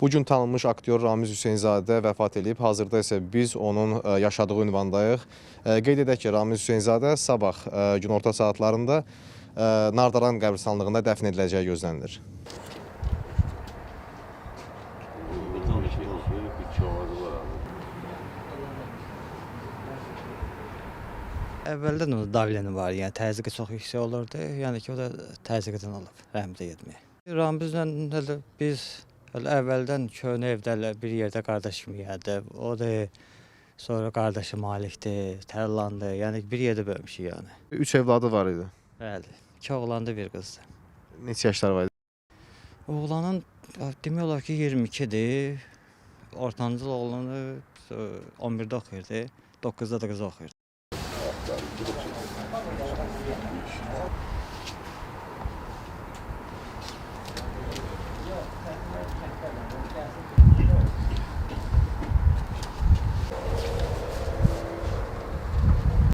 Bu gün tanınmış aktyor Ramiz Hüseynzadə vəfat edib. Hazırda isə biz onun ə, yaşadığı ünvandayıq. Ə, Qeyd edək ki, Ramiz Hüseynzadə sabah ə, günorta saatlarında Nardaran qəbirstanlığında dəfn ediləcəyi gözlənilir. Əvvəldən onun davleni var, yəni təzyiqi çox yüksək olurdu. Yəni ki, o da təzyiqdən olub rəhmətə getməyə. Ramizlə biz Öyle evvelden köhne evde bir yerde kardeşim yerdi. O da sonra kardeşi Malik'ti, Terlan'dı. Yani bir yerde böyle bir şey yani. Üç evladı var idi. Evet. İki oğlandı bir kızdı. Neçə yaşları var idi? Oğlanın demək olar ki 22-dir. Ortancıl oğlanı e, 11-də oxuyurdu. 9-da da qızı.